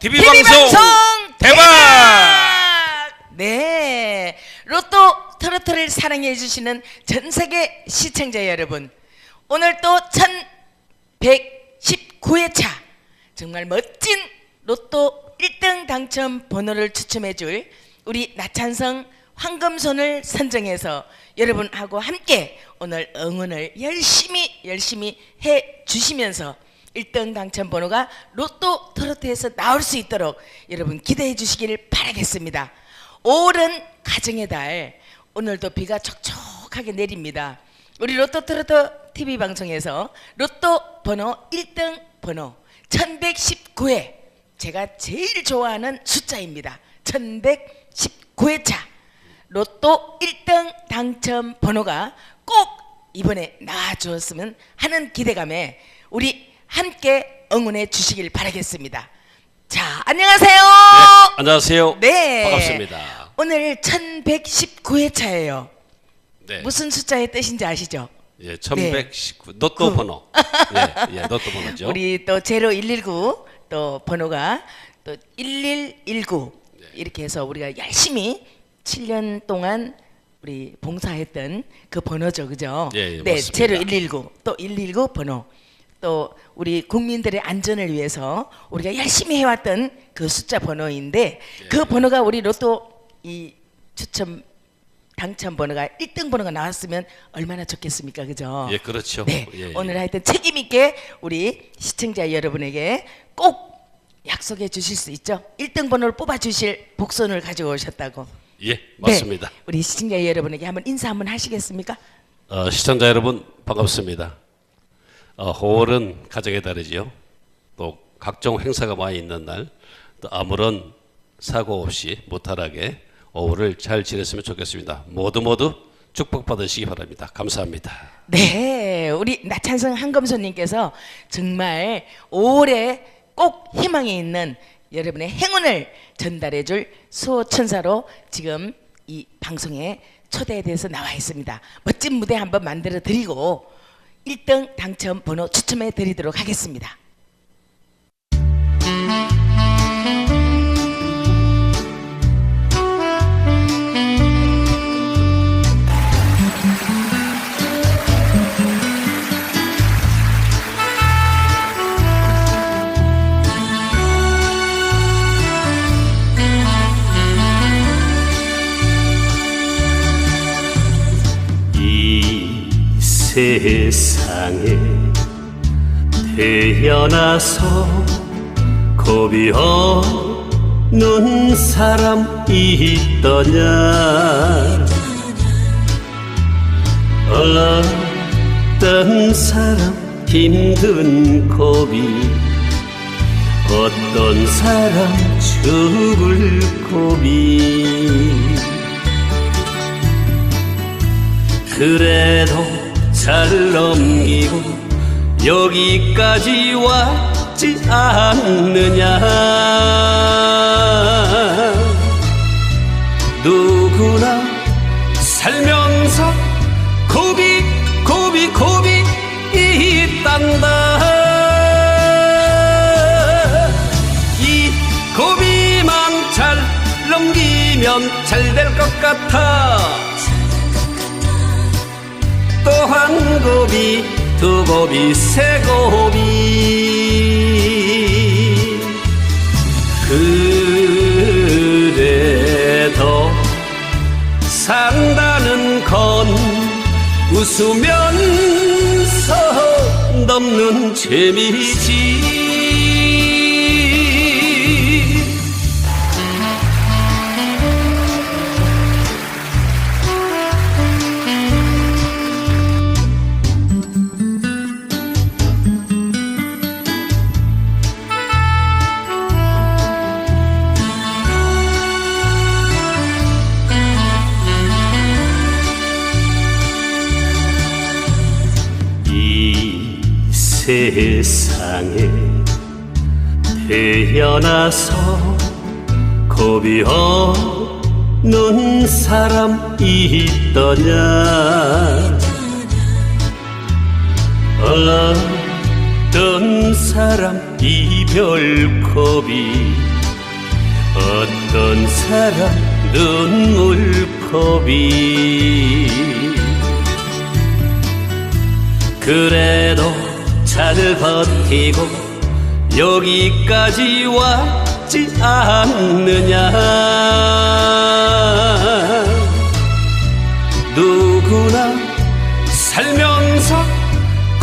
TV, 방송 대박! 네. 로또 트로트를 사랑해 주시는 전 세계 시청자 여러분. 오늘 또 1119회차 정말 멋진 로또 1등 당첨 번호를 추첨해 줄 우리 나찬성 황금손을 선정해서 여러분하고 함께 오늘 응원을 열심히 열심히 해 주시면서 1등 당첨 번호가 로또 트로트에서 나올 수 있도록 여러분 기대해 주시길 바라겠습니다. 5월은 가정의 달 오늘도 비가 촉촉하게 내립니다. 우리 로또 트로트 TV 방송에서 로또 번호 1등 번호 1119회 제가 제일 좋아하는 숫자입니다. 1119회차 로또 1등 당첨 번호가 꼭 이번에 나와주었으면 하는 기대감에 우리 함께 응원해 주시길 바라겠습니다. 자, 안녕하세요. 네, 안녕하세요. 네. 반갑습니다. 오늘 1119회차예요. 네. 무슨 숫자의 뜻인지 아시죠? 예, 1119 로또 번호. 예, 예, 로또 번호죠. 우리 또 제로 119 또 번호가 또 1119 네. 이렇게 해서 우리가 열심히 7년 동안 우리 봉사했던 그 번호죠, 그죠? 예, 예, 네, 맞습니다. 제로 119 또 119 번호 또 우리 국민들의 안전을 위해서 우리가 열심히 해왔던 그 숫자 번호인데 예. 그 번호가 우리 로또 이 추첨 당첨 번호가 1등 번호가 나왔으면 얼마나 좋겠습니까, 그죠? 예, 그렇죠. 네, 예, 예. 오늘 하여튼 책임 있게 우리 시청자 여러분에게 꼭 약속해 주실 수 있죠. 1등 번호를 뽑아 주실 복선을 가지고 오셨다고. 예, 맞습니다. 네, 우리 시청자 여러분에게 한번 인사 한번 하시겠습니까? 어, 시청자 여러분 반갑습니다. 어, 5월은 가정의 달이지요. 또 각종 행사가 많이 있는 날, 또 아무런 사고 없이 무탈하게 5월을 잘 지냈으면 좋겠습니다. 모두 모두 축복 받으시기 바랍니다. 감사합니다. 네, 우리 나찬성 한검선님께서 정말 5월에 꼭 희망이 있는 여러분의 행운을 전달해 줄 수호천사로 지금 이 방송에 초대돼서 나와 있습니다. 멋진 무대 한번 만들어 드리고 1등 당첨 번호 추첨해 드리도록 하겠습니다. 세상에 태어나서 겁이 없는 사람 있더냐? 어떤 사람 힘든 고비? 어떤 사람 죽을 고비? 그래도 잘 넘기고 여기까지 왔지 않느냐. 누구나 살면서 고비 고비 고비 있단다. 이 고비만 잘 넘기면 잘 될 것 같아. 또 한 고비 두 고비 세 고비. 그래도 산다는 건 웃으면서 넘는 재미지 세상에 태어나서 겁이 없는 사람 있더냐? 어떤 사람 이별컵이 어떤 사람 눈물컵이? 그래도 잘 버티고 여기까지 왔지 않느냐? 누구나 살면서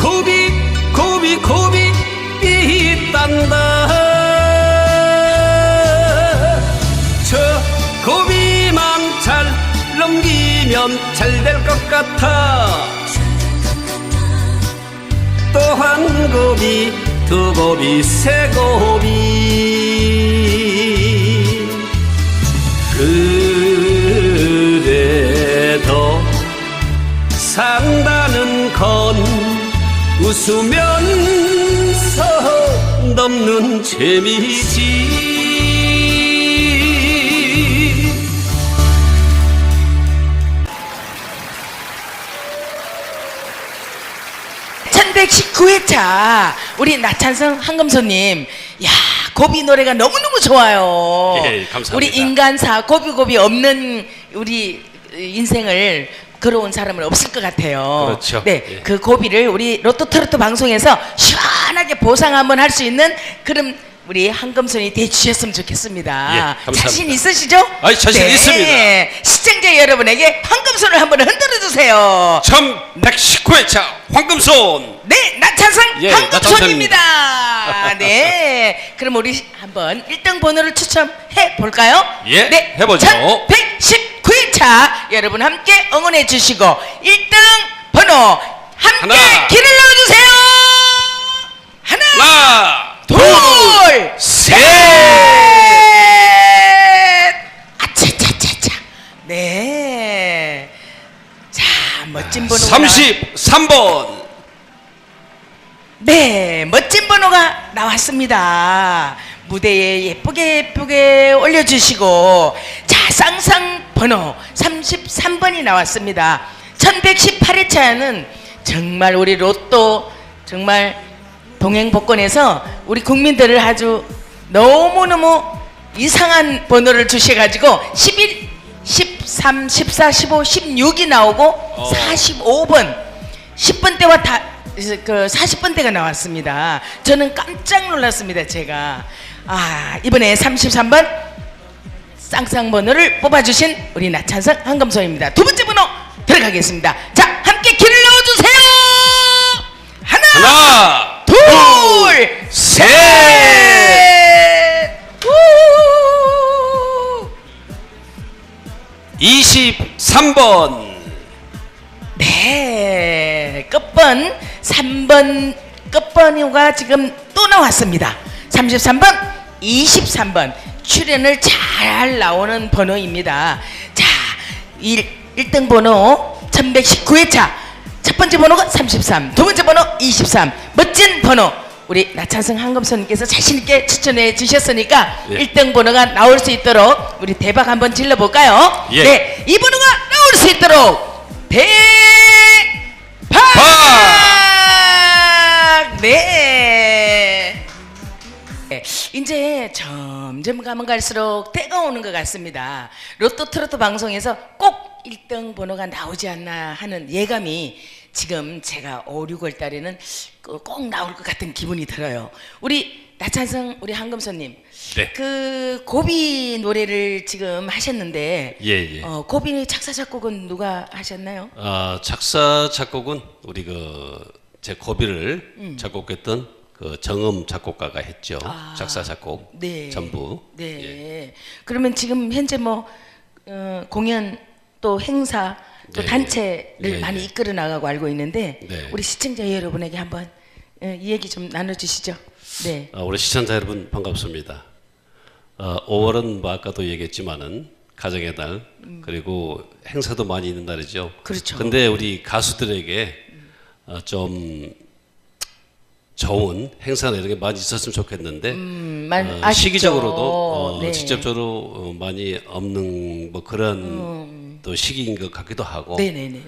고비 고비 고비 있단다. 저 고비만 잘 넘기면 잘 될 것 같아. 또 한 고비 두 고비 세 고비. 그래도 산다는 건 웃으면서 넘는 재미지 1119회차 우리 나찬성 한금소님 야 고비 노래가 너무너무 좋아요 예, 감사합니다. 우리 인간사 고비고비 없는 우리 인생을 걸어온 사람은 없을 것 같아요 그렇죠. 네, 예. 그 고비를 우리 로또 트로트 방송에서 시원하게 보상 한번 할 수 있는 그런 우리 한금손이 돼주셨으면 좋겠습니다 예. 자신 있으시죠? 아이, 자신 있습니다. 시청자 여러분에게 한금손을 한번 흔들어 주세요 1119 회차 황금손 네, 나찬성 예, 한금손입니다. 네, 그럼 우리 한번 1등 번호를 추첨해 볼까요? 예, 네, 해보죠. 1119회차 여러분 함께 응원해 주시고 1등 번호 함께 하나. 길을 넣어 주세요. 하나, 하나 둘, 셋 아차차차차. 네. 자, 멋진 번호가 나왔- 33번 네, 멋진 번호가 나왔습니다. 무대에 예쁘게 예쁘게 올려주시고 자 쌍쌍 번호 33번이 나왔습니다. 1118회차는 정말 우리 로또 정말 동행복권에서 우리 국민들을 아주 너무너무 이상한 번호를 주셔가지고 11, 13, 14, 15, 16이 나오고 45번 10번 대와 다, 그 40번 대가 나왔습니다. 저는 깜짝 놀랐습니다, 제가. 아, 이번에 33번 쌍쌍 번호를 뽑아주신 우리 나찬성 한금소입니다. 두 번째 번호 들어가겠습니다. 자, 함께 길을 넣어주세요! 하나, 하나 둘, 셋 23번. 네, 끝번 3번 끝번호가 지금 또 나왔습니다. 33번, 23번. 출연을 잘 나오는 번호입니다. 자, 1, 1등 번호 1119회차. 첫 번째 번호가 33, 두 번째 번호 23 멋진 번호 우리 나찬성 한금선님께서 자신 있게 추천해 주셨으니까 예. 1등 번호가 나올 수 있도록 우리 대박 한번 질러 볼까요? 예. 네, 이 번호가 나올 수 있도록 대박! 네. 네, 이제 점점 가면 갈수록 때가 오는 것 같습니다. 로또 트로트 방송에서 꼭 1등 번호가 나오지 않나 하는 예감이 지금 제가 5, 6월 달에는 그꼭 나올 것 같은 기분이 들어요. 우리 나찬성 우리 한금선님, 네. 그 고비 노래를 지금 하셨는데, 예, 예. 어, 고비 작사 작곡은 누가 하셨나요? 아, 작사 작곡은 우리 그 제 고비를 음. 작곡했던 그 정음 작곡가가 했죠. 작사 작곡 아, 네. 전부. 네. 예. 그러면 지금 현재 뭐 어, 공연 또 행사 또 네. 단체를 예, 많이 예. 이끌어 나가고 알고 있는데 네. 우리 시청자 여러분에게 한번 어, 이 얘기 좀 나눠주시죠. 네. 아, 우리 시청자 여러분 반갑습니다. 어, 5월은 뭐 아까도 얘기했지만은 가정의 달 그리고 행사도 많이 있는 날이죠. 음. 그렇죠. 근데 우리 가수들에게 어, 좀 좋은 행사나 이런 게 많이 있었으면 좋겠는데 음, 만- 어. 시기적으로도 어, 네. 직접적으로 어, 많이 없는 뭐 그런 또 시기인 것 같기도 하고 음. 네네네.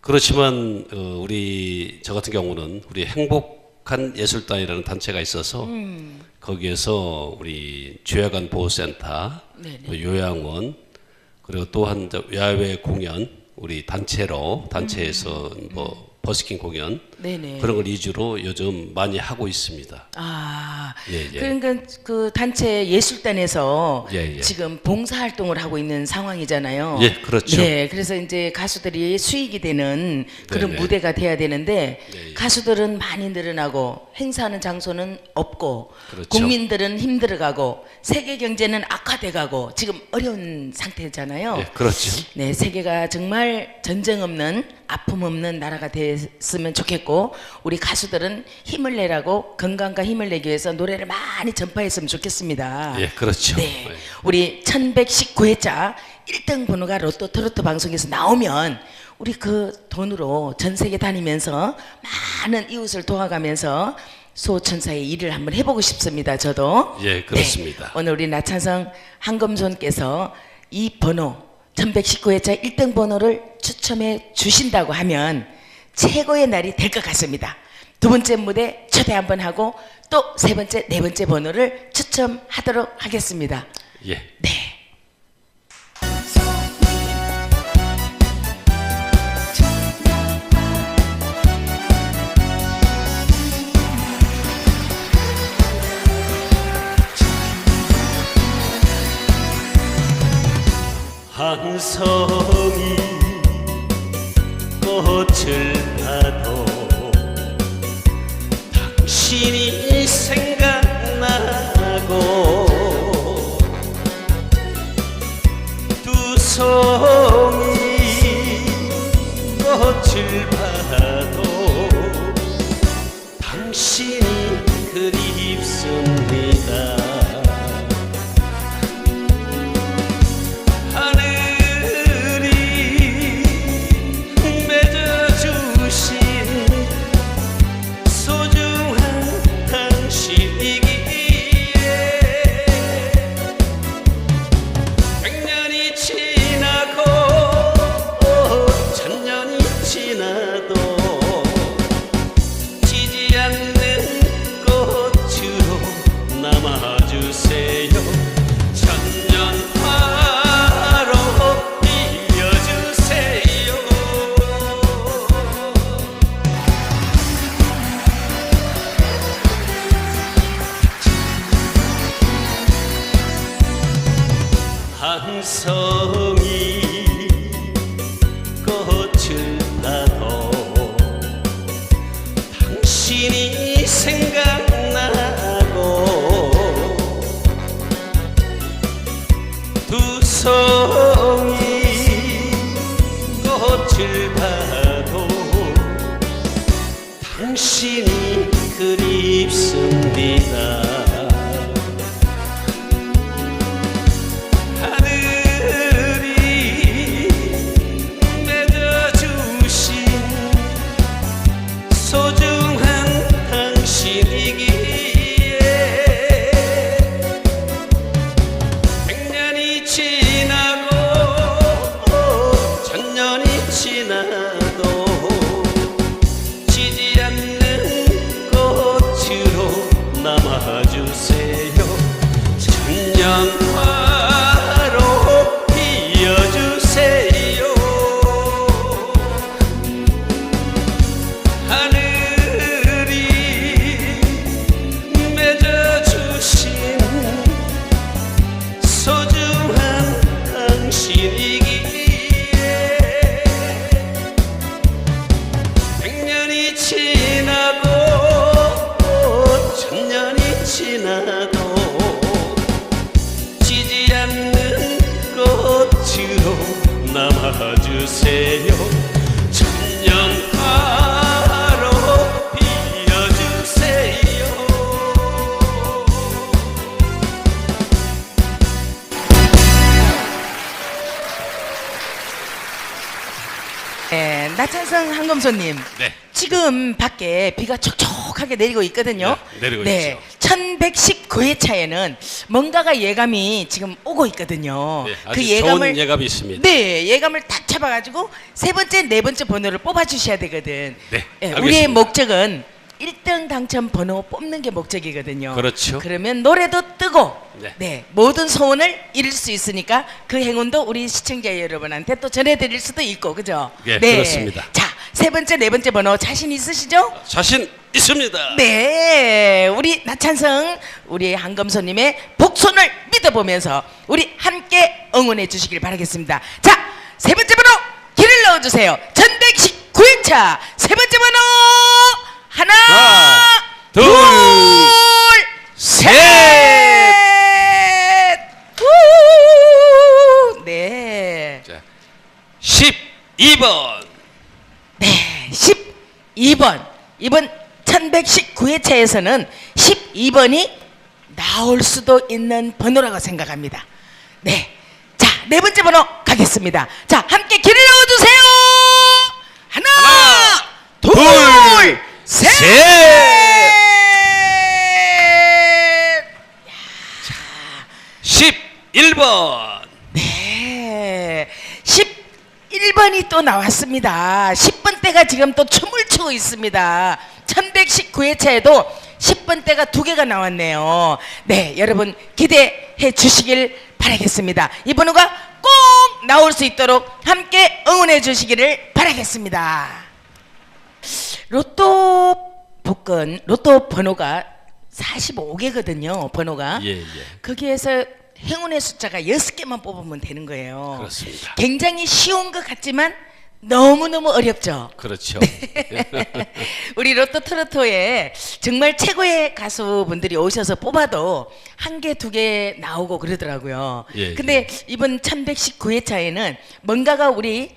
그렇지만 어, 우리 저 같은 경우는 우리 행복 북한예술단이라는 단체가 있어서 음. 거기에서 우리 죄악관 보호센터. 또 요양원 그리고 또한 저 야외 공연 우리 단체로 단체에서 뭐 버스킹 공연 음. 네네. 그런 걸 위주로 요즘 많이 하고 있습니다. 아, 예, 예. 그러니까 그 단체 예술단에서 예, 예. 지금 봉사 활동을 하고 있는 상황이잖아요. 예, 그렇죠. 네, 그래서 이제 가수들이 수익이 되는 그런 네네. 무대가 돼야 되는데 네, 예. 가수들은 많이 늘어나고 행사하는 장소는 없고 그렇죠. 국민들은 힘들어가고 세계 경제는 악화돼가고 지금 어려운 상태잖아요. 예, 그렇죠. 네, 세계가 정말 전쟁 없는 아픔 없는 나라가 됐으면 좋겠고 우리 가수들은 힘을 내라고 건강과 힘을 내기 위해서 노래를 많이 전파했으면 좋겠습니다. 예, 그렇죠. 네, 예. 우리 1119회차 1등 번호가 로또 트로트 방송에서 나오면 우리 그 돈으로 전 세계 다니면서 많은 이웃을 도와가면서 소천사의 일을 한번 해보고 싶습니다. 저도. 예, 그렇습니다. 네, 오늘 우리 나찬성 한금손께서 이 번호 1119회차 1등 번호를 추첨해 주신다고 하면 최고의 날이 될 것 같습니다. 두 번째 무대 초대 한번 하고 또 세 번째, 네 번째 번호를 추첨하도록 하겠습니다. 예. 네. 한 성이 꽃을 지나도 지지 않는 꽃으로 남아주세요 나찬성 한금손님. 네. 지금 밖에 비가 촉촉하게 내리고 있거든요. 네, 내리고 있죠. 1119회차에는 뭔가가 예감이 지금 오고 있거든요. 네, 아주 좋은 예감이 있습니다. 네, 예감을 딱 잡아가지고 세 번째, 네 번째 번호를 뽑아주셔야 되거든. 네, 예, 알겠습니다. 우리의 목적은 1등 당첨 번호 뽑는 게 목적이거든요. 그렇죠. 그러면 노래도 뜨고 네. 네. 모든 소원을 이룰 수 있으니까 그 행운도 우리 시청자 여러분한테 또 전해드릴 수도 있고 그죠? 예, 그렇습니다. 자, 세 번째, 네 번째 번호 자신 있으시죠? 자신 있습니다. 네, 우리 나찬성 우리 한금손님의 복손을 믿어보면서 우리 함께 응원해 주시길 바라겠습니다. 자, 세 번째 번호 길을 넣어주세요. 전백식 9회차 세 번째 번호 하나, 둘, 셋. 우! 네, 자, 12번. 네, 12번 이번 1119회 차에서는 12번이 나올 수도 있는 번호라고 생각합니다. 네, 자, 네 번째 번호 가겠습니다. 자, 함께 길을 넣어주세요. 하나, 하나, 둘, 둘, 셋. 셋. 11번. 네. 11번이 또 나왔습니다. 10번 대가 지금 또 춤을 추고 있습니다. 1119회차에도 10번 대가 두 개가 나왔네요. 네, 여러분 기대해 주시길 바라겠습니다. 이 번호가 꼭 나올 수 있도록 함께 응원해 주시기를 바라겠습니다. 로또 복권, 로또 번호가 45개거든요. 번호가. 예, 예. 거기에서 행운의 숫자가 6개만 뽑으면 되는 거예요. 그렇습니다. 굉장히 쉬운 것 같지만 너무너무 어렵죠. 그렇죠. 우리 로또 트로토에 정말 최고의 가수분들이 오셔서 뽑아도 한 개, 두 개 나오고 그러더라고요. 예, 근데 이번 1119회차에는 뭔가가 우리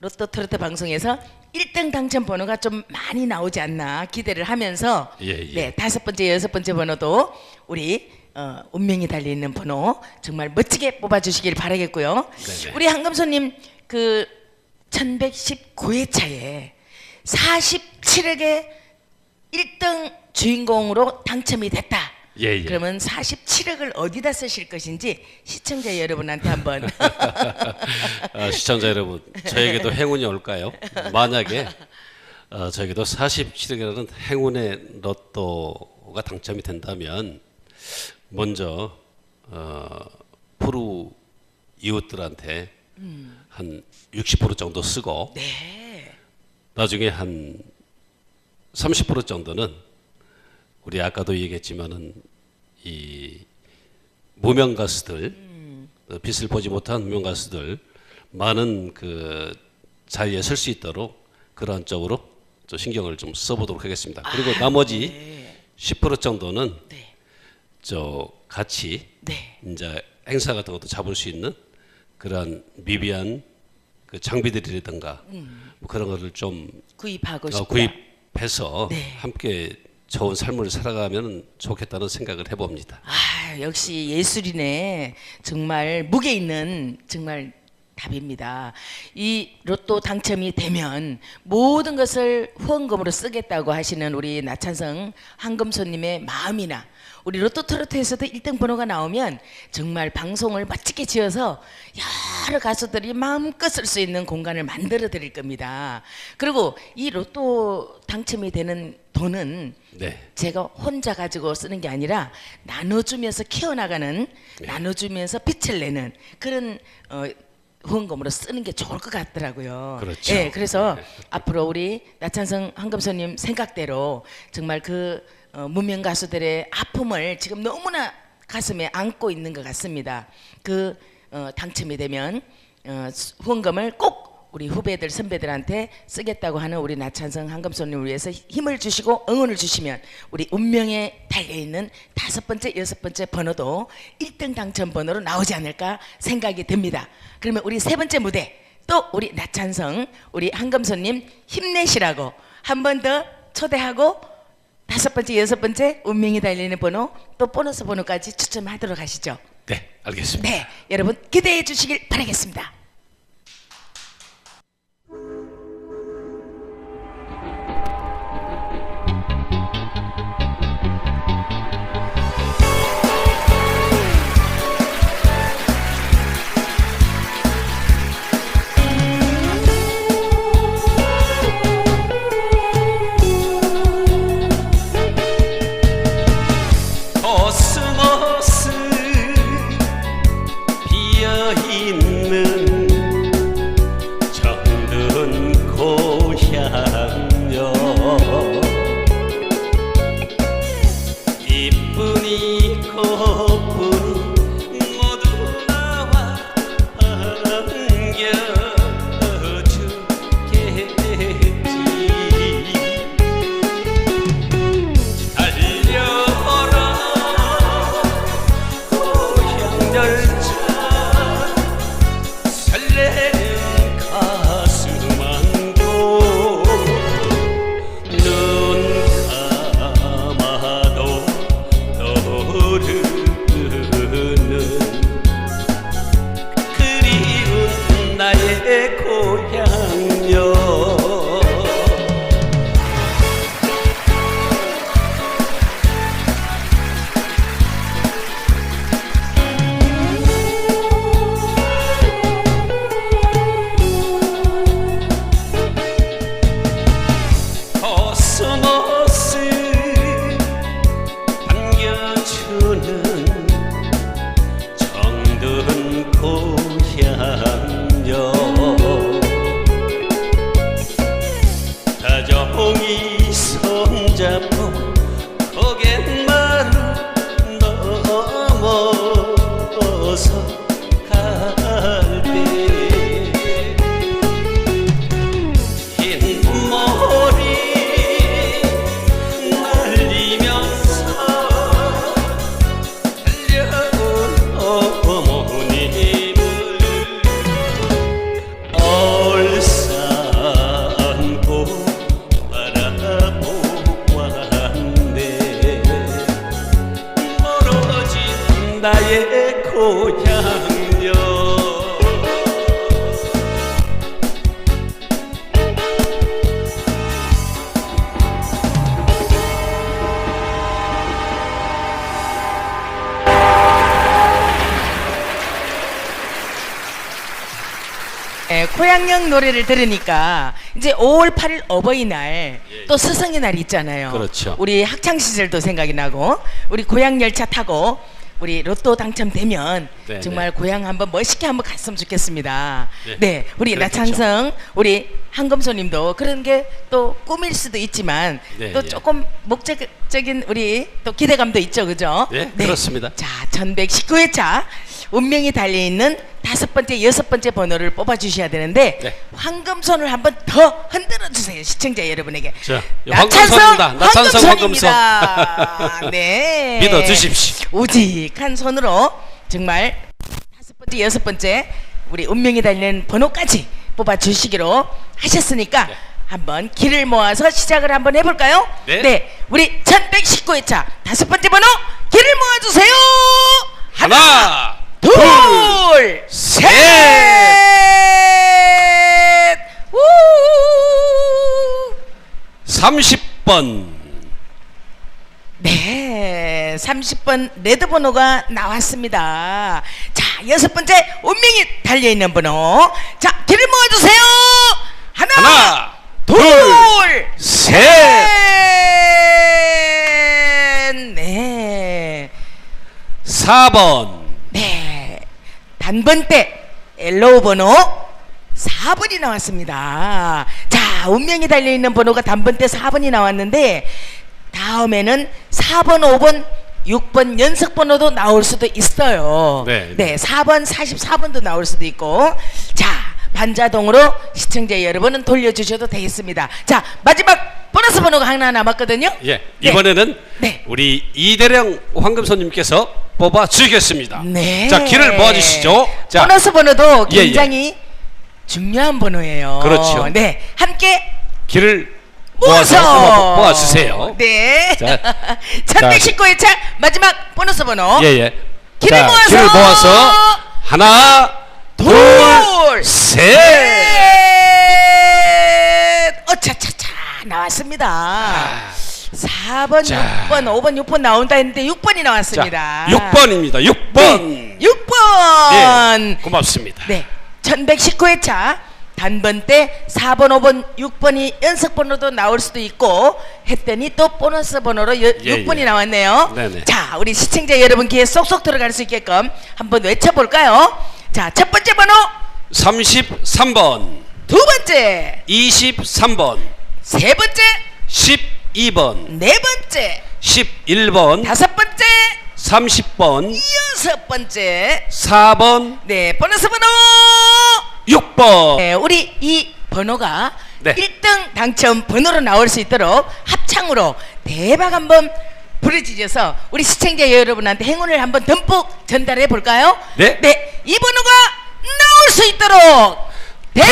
로또 트로트 방송에서 1등 당첨 번호가 좀 많이 나오지 않나 기대를 하면서 예, 예. 네, 다섯 번째, 여섯 번째 번호도 우리 어, 운명이 달려 있는 번호 정말 멋지게 뽑아 주시길 바라겠고요. 네네. 우리 한금손님 그 1119회차에 47억의 1등 주인공으로 당첨이 됐다. 예, 예. 그러면 47억을 어디다 쓰실 것인지 시청자 여러분한테 한번 아, 시청자 여러분, 저에게도 행운이 올까요? 만약에 어, 저에게도 47억이라는 행운의 로또가 당첨이 된다면 먼저 어, 프로 이웃들한테 한60% 정도 쓰고 네. 나중에 한 30% 정도는 우리 아까도 얘기했지만은 이 무명 가수들 어, 빛을 보지 못한 무명 가수들 많은 그 자리에 설 수 있도록 그러한 쪽으로 좀 신경을 좀 써보도록 하겠습니다. 그리고 나머지 네. 10% 정도는 네. 저 같이 네. 이제 행사 같은 것도 잡을 수 있는 그러한 미비한 그 장비들이라든가 뭐 그런 거를 좀 구입하고 어, 싶다. 구입해서 네. 함께 좋은 삶을 살아가면 좋겠다는 생각을 해봅니다. 아, 역시 예술이네. 정말 무게 있는 정말 답입니다. 이 로또 당첨이 되면 모든 것을 후원금으로 쓰겠다고 하시는 우리 나찬성 한금손님의 마음이나 우리 로또 트로트에서도 1등 번호가 나오면 정말 방송을 멋지게 지어서 여러 가수들이 마음껏 쓸 수 있는 공간을 만들어 드릴 겁니다. 그리고 이 로또 당첨이 되는 돈은 네. 제가 혼자 가지고 쓰는 게 아니라 나눠주면서 키워나가는 나눠주면서 빛을 내는 그런 어, 후원금으로 쓰는 게 좋을 것 같더라고요. 그렇죠. 예, 그래서 앞으로 우리 나찬성 한금손님 생각대로 정말 그 어, 무명 가수들의 아픔을 지금 너무나 가슴에 안고 있는 것 같습니다. 그 어, 당첨이 되면 어, 수- 후원금을 꼭 우리 후배들 선배들한테 쓰겠다고 하는 우리 나찬성 한금손님을 위해서 힘을 주시고 응원을 주시면 우리 운명에 달려 있는 다섯 번째 여섯 번째 번호도 1등 당첨 번호로 나오지 않을까 생각이 듭니다. 그러면 우리 세 번째 무대 또 우리 나찬성 우리 한금손님 힘내시라고 한 번 더 초대하고 다섯 번째 여섯 번째 운명이 달리는 번호 또 보너스 번호까지 추첨하도록 하시죠. 네, 알겠습니다. 네, 여러분 기대해 주시길 바라겠습니다. 노래를 들으니까 이제 5월 8일 어버이날 또 스승의 날 있잖아요. 그렇죠. 우리 학창 시절도 생각이 나고 우리 고향 열차 타고 우리 로또 당첨되면 네, 정말 고향 한번 멋있게 한번 갔으면 좋겠습니다. 네. 네, 우리 그렇겠죠. 나창성 우리 한금소님도 그런 게 또 꿈일 수도 있지만 네, 또 예. 조금 목적적인 우리 또 기대감도 있죠, 그죠? 네, 그렇습니다. 자, 1119회차 운명이 달려 있는 다섯 번째, 여섯 번째 번호를 뽑아 주셔야 되는데 네. 황금손을 한번 더 흔들어 주세요, 시청자 여러분에게. 자, 나찬성 황금손입니다. 나찬성 황금손입니다. 네. 믿어 주십시오. 우직한 손으로 정말 다섯 번째, 여섯 번째 우리 운명이 달린 번호까지 뽑아 주시기로 하셨으니까 네. 한번 길을 모아서 시작을 한번 해볼까요? 네. 우리 1119회차 다섯 번째 번호 길을 모아주세요. 하나, 둘, 셋. 우. 30번. 네, 30번 레드 번호가 나왔습니다. 자, 여섯 번째 운명이 달려 있는 번호. 자, 길을 모아 주세요. 하나, 하나, 둘, 셋. 셋. 네, 4번. 네. 단번대 옐로우 번호 4번이 나왔습니다. 자, 운명이 달려 있는 번호가 단번대 4번이 나왔는데 다음에는 4번, 5번, 6번 연속 번호도 나올 수도 있어요. 네. 네, 4번, 44번도 나올 수도 있고. 자, 반자동으로 시청자 여러분은 돌려주셔도 되겠습니다. 자, 마지막 보너스 번호가 하나 남았거든요. 예, 네. 이번에는 네. 우리 이대령 황금손님께서 뽑아 주시겠습니다. 네. 자, 길을 모아 주시죠. 자, 보너스 번호도 예, 예. 굉장히 중요한 번호예요. 그렇죠. 네, 함께 길을 모아서 모아서 뽑아, 뽑아 주세요. 네. 자, 1119회차 마지막 보너스 번호. 예, 예. 길을 자, 모아서 길을 모아서 하나, 둘, 둘, 셋. 어차차차 나왔습니다. 아. 4번, 자. 6번, 5번, 6번 나온다 했는데 6번이 자, 나왔습니다. 6번입니다. 6번. 네, 6번. 예, 고맙습니다. 네. 1119회차 단번 때 4번, 5번, 6번이 연속 번호도 나올 수도 있고 했더니 또 보너스 번호로 여, 예, 6번이 예. 나왔네요. 네네. 자, 우리 시청자 여러분 귀에 쏙쏙 들어갈 수 있게끔 한번 외쳐볼까요? 자, 첫 번째 번호, 33번, 두 번째, 23번, 세 번째, 12번, 네 번째, 11번, 다섯 번째, 30번, 여섯 번째. 4번, 네, 보너스 번호 6번. 네, 우리 이 번호가 네. 1등 당첨 번호로 나올 수 있도록 합창으로 대박 한번 부르짖어서 우리 시청자 여러분한테 행운을 한번 듬뿍 전달해 볼까요? 네. 네, 이 번호가 나올 수 있도록 대